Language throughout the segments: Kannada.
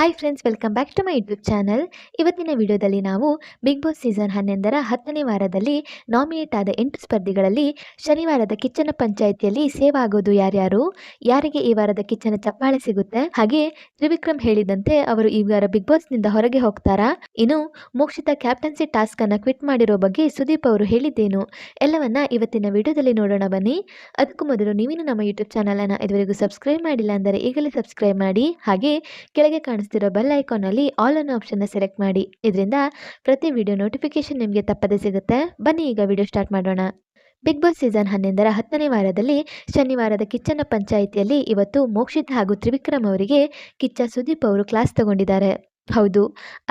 Hi friends welcome back to my YouTube channel ಇವತ್ತಿನ ವಿಡಿಯೋದಲ್ಲಿ ನಾವು ಬಿಗ್ ಬಾಸ್ ಸೀಸನ್ ಹನ್ನೊಂದರ ಹತ್ತನೇ ವಾರದಲ್ಲಿ ನಾಮಿನೇಟ್ ಆದ ಎಂಟು ಸ್ಪರ್ಧಿಗಳಲ್ಲಿ ಶನಿವಾರದ ಕಿಚ್ಚನ ಪಂಚಾಯಿತಿಯಲ್ಲಿ ಸೇವ್ ಆಗೋದು ಯಾರ್ಯಾರು? ಯಾರಿಗೆ ಈ ವಾರದ ಕಿಚ್ಚನ ಚಪ್ಪಾಳೆ ಸಿಗುತ್ತೆ? ಹಾಗೆ ತ್ರಿವಿಕ್ರಮ್ ಹೇಳಿದಂತೆ ಅವರು ಈ ವಾರ ಬಿಗ್ ಬಾಸ್ನಿಂದ ಹೊರಗೆ ಹೋಗ್ತಾರಾ? ಇನ್ನು ಮೋಕ್ಷಿತ ಕ್ಯಾಪ್ಟನ್ಸಿ ಟಾಸ್ಕ್ ಅನ್ನ ಕ್ವಿಟ್ ಮಾಡಿರೋ ಬಗ್ಗೆ ಸುದೀಪ್ ಅವರು ಹೇಳಿದ್ದೇನು? ಎಲ್ಲವನ್ನ ಇವತ್ತಿನ ವಿಡಿಯೋದಲ್ಲಿ ನೋಡೋಣ ಬನ್ನಿ. ಅದಕ್ಕೂ ಮೊದಲು ನೀವಿನ ನಮ್ಮ ಯೂಟ್ಯೂಬ್ ಚಾನಲ್ ಅನ್ನ ಇದುವರೆಗೂ ಸಬ್ಸ್ಕ್ರೈಬ್ ಮಾಡಿಲ್ಲ ಅಂದರೆ ಈಗಲೇ ಸಬ್ಸ್ಕ್ರೈಬ್ ಮಾಡಿ. ಹಾಗೆ ಕೆಳಗೆ ಕಾಣಿಸ್ತಿರೋ ಬೆಲ್ ಐಕಾನ್ ಅಲ್ಲಿ ಆಲ್ ಅನ್ನೋ ಆಪ್ಷನ್ ಸೆಲೆಕ್ಟ್ ಮಾಡಿ. ಇದರಿಂದ ಪ್ರತಿ ವಿಡಿಯೋ ನೋಟಿಫಿಕೇಶನ್ ನಿಮಗೆ ತಪ್ಪದೆ ಸಿಗುತ್ತೆ. ಬನ್ನಿ ಈಗ ವಿಡಿಯೋ ಸ್ಟಾರ್ಟ್ ಮಾಡೋಣ. ಬಿಗ್ ಬಾಸ್ ಸೀಸನ್ ಹನ್ನೊಂದರ ಹತ್ತನೇ ವಾರದಲ್ಲಿ ಶನಿವಾರದ ಕಿಚ್ಚನ ಪಂಚಾಯಿತಿಯಲ್ಲಿ ಇವತ್ತು ಮೋಕ್ಷಿತ್ ಹಾಗೂ ತ್ರಿವಿಕ್ರಮ್ ಅವರಿಗೆ ಕಿಚ್ಚ ಸುದೀಪ್ ಅವರು ಕ್ಲಾಸ್ ತಗೊಂಡಿದ್ದಾರೆ. ಹೌದು,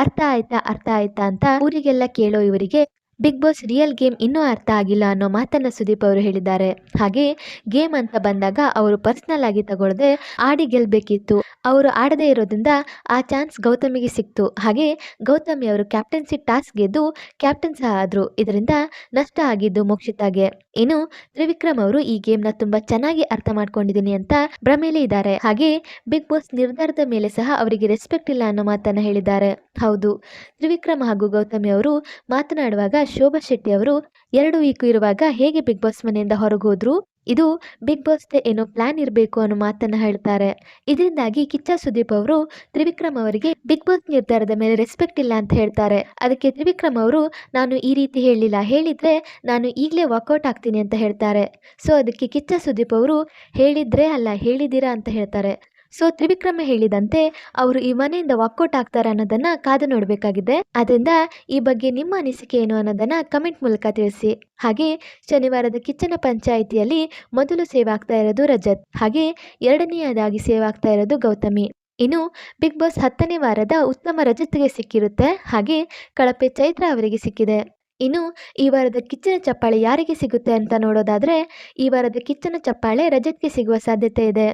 ಅರ್ಥ ಆಯ್ತಾ ಅರ್ಥ ಆಯ್ತಾ ಅಂತ ಊರಿಗೆಲ್ಲ ಕೇಳೋ ಇವರಿಗೆ ಬಿಗ್ ಬಾಸ್ ರಿಯಲ್ ಗೇಮ್ ಇನ್ನೂ ಅರ್ಥ ಆಗಿಲ್ಲ ಅನ್ನೋ ಮಾತನ್ನು ಸುದೀಪ್ ಅವರು ಹೇಳಿದ್ದಾರೆ. ಹಾಗೆ ಗೇಮ್ ಅಂತ ಬಂದಾಗ ಅವರು ಪರ್ಸ್ನಲ್ ಆಗಿ ತಗೊಳ್ಳದೆ ಆಡಿ ಗೆಲ್ಲಬೇಕಿತ್ತು ಅವರು ಆಡದೇ ಇರೋದ್ರಿಂದ ಆ ಚಾನ್ಸ್ ಗೌತಮಿಗೆ ಸಿಕ್ತು. ಹಾಗೆ ಗೌತಮಿ ಅವರು ಕ್ಯಾಪ್ಟನ್ಸಿ ಟಾಸ್ಕ್ ಗೆದ್ದು ಕ್ಯಾಪ್ಟನ್ ಸಹ ಆದ್ರು. ಇದರಿಂದ ನಷ್ಟ ಆಗಿದ್ದು ಮೋಕ್ಷಿತಾಗೆ. ಇನ್ನು ತ್ರಿವಿಕ್ರಮ್ ಅವರು ಈ ಗೇಮ್ನ ತುಂಬಾ ಚೆನ್ನಾಗಿ ಅರ್ಥ ಮಾಡ್ಕೊಂಡಿದ್ದೀನಿ ಅಂತ ಭ್ರಮೇಲಿ ಇದ್ದಾರೆ. ಹಾಗೆ ಬಿಗ್ ಬಾಸ್ ನಿರ್ಧಾರದ ಮೇಲೆ ಸಹ ಅವರಿಗೆ ರೆಸ್ಪೆಕ್ಟ್ ಇಲ್ಲ ಅನ್ನೋ ಮಾತನ್ನ ಹೇಳಿದ್ದಾರೆ. ಹೌದು. ತ್ರಿವಿಕ್ರಮ್ ಹಾಗೂ ಗೌತಮಿ ಅವರು ಮಾತನಾಡುವಾಗ ಶೋಭಾ ಶೆಟ್ಟಿ ಅವರು, ಎರಡು ವೀಕ್ ಇರುವಾಗ ಹೇಗೆ ಬಿಗ್ ಬಾಸ್ ಮನೆಯಿಂದ ಹೊರಗೋದ್ರು ಇದು ಬಿಗ್ ಬಾಸ್ ಏನೋ ಪ್ಲಾನ್ ಇರಬೇಕು ಅನ್ನೋ ಮಾತನ್ನ ಹೇಳ್ತಾರೆ. ಇದರಿಂದಾಗಿ ಕಿಚ್ಚ ಸುದೀಪ್ ಅವರು, ತ್ರಿವಿಕ್ರಮ್ ಅವರಿಗೆ ಬಿಗ್ ಬಾಸ್ ನಿರ್ಧಾರದ ಮೇಲೆ ರೆಸ್ಪೆಕ್ಟ್ ಇಲ್ಲ ಅಂತ ಹೇಳ್ತಾರೆ. ಅದಕ್ಕೆ ತ್ರಿವಿಕ್ರಮ್ ಅವರು, ನಾನು ಈ ರೀತಿ ಹೇಳಿಲ್ಲ. ಹೇಳಿದ್ರೆ ನಾನು ಈಗಲೇ ವಾಕೌಟ್ ಆಗ್ತೀನಿ ಅಂತ ಹೇಳ್ತಾರೆ. ಸೊ ಅದಕ್ಕೆ ಕಿಚ್ಚ ಸುದೀಪ್ ಅವರು, ಹೇಳಿದ್ರೆ ಅಲ್ಲ, ಹೇಳಿದ್ದೀರಾ ಅಂತ ಹೇಳ್ತಾರೆ. ಸೊ ತ್ರಿವಿಕ್ರಮ ಹೇಳಿದಂತೆ ಅವರು ಈ ಮನೆಯಿಂದ ವಾಕೌಟ್ ಆಗ್ತಾರೆ ಅನ್ನೋದನ್ನ ಕಾದು ನೋಡಬೇಕಾಗಿದೆ. ಅದರಿಂದ ಈ ಬಗ್ಗೆ ನಿಮ್ಮ ಅನಿಸಿಕೆ ಏನು ಅನ್ನೋದನ್ನ ಕಮೆಂಟ್ ಮೂಲಕ ತಿಳಿಸಿ. ಹಾಗೆ ಶನಿವಾರದ ಕಿಚ್ಚನ ಪಂಚಾಯಿತಿಯಲ್ಲಿ ಮೊದಲು ಸೇವೆ ಆಗ್ತಾ ಇರೋದು ರಜತ್. ಹಾಗೆ ಎರಡನೆಯದಾಗಿ ಸೇವೆ ಆಗ್ತಾ ಇರೋದು ಗೌತಮಿ. ಇನ್ನು ಬಿಗ್ ಬಾಸ್ ಹತ್ತನೇ ವಾರದ ಉತ್ತಮ ರಜತ್ಗೆ ಸಿಕ್ಕಿರುತ್ತೆ. ಹಾಗೆ ಕಳಪೆ ಚೈತ್ರ ಅವರಿಗೆ ಸಿಕ್ಕಿದೆ. ಇನ್ನು ಈ ವಾರದ ಕಿಚ್ಚನ ಚಪ್ಪಾಳೆ ಯಾರಿಗೆ ಸಿಗುತ್ತೆ ಅಂತ ನೋಡೋದಾದರೆ, ಈ ವಾರದ ಕಿಚ್ಚನ ಚಪ್ಪಾಳೆ ರಜತ್ಗೆ ಸಿಗುವ ಸಾಧ್ಯತೆ ಇದೆ.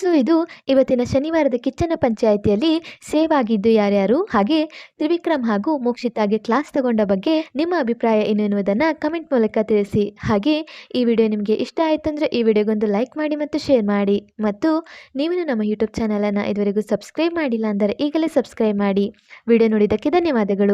ಸೊ ಇದು ಇವತ್ತಿನ ಶನಿವಾರದ ಕಿಚ್ಚನ ಪಂಚಾಯಿತಿಯಲ್ಲಿ ಸೇವ್ ಆಗಿದ್ದು ಯಾರ್ಯಾರು? ಹಾಗೆ ತ್ರಿವಿಕ್ರಮ್ ಹಾಗೂ ಮೋಕ್ಷಿತಾಗೆ ಕ್ಲಾಸ್ ತಗೊಂಡ ಬಗ್ಗೆ ನಿಮ್ಮ ಅಭಿಪ್ರಾಯ ಏನು ಎನ್ನುವುದನ್ನು ಕಮೆಂಟ್ ಮೂಲಕ ತಿಳಿಸಿ. ಹಾಗೆ ಈ ವಿಡಿಯೋ ನಿಮಗೆ ಇಷ್ಟ ಆಯ್ತಂದ್ರೆ ಈ ವಿಡಿಯೋಗೊಂದು ಲೈಕ್ ಮಾಡಿ ಮತ್ತು ಶೇರ್ ಮಾಡಿ. ಮತ್ತು ನೀವು ನಮ್ಮ ಯೂಟ್ಯೂಬ್ ಚಾನಲನ್ನು ಇದುವರೆಗೂ ಸಬ್ಸ್ಕ್ರೈಬ್ ಮಾಡಿಲ್ಲ ಅಂದರೆ ಈಗಲೇ ಸಬ್ಸ್ಕ್ರೈಬ್ ಮಾಡಿ. ವಿಡಿಯೋ ನೋಡಿದ್ದಕ್ಕೆ ಧನ್ಯವಾದಗಳು.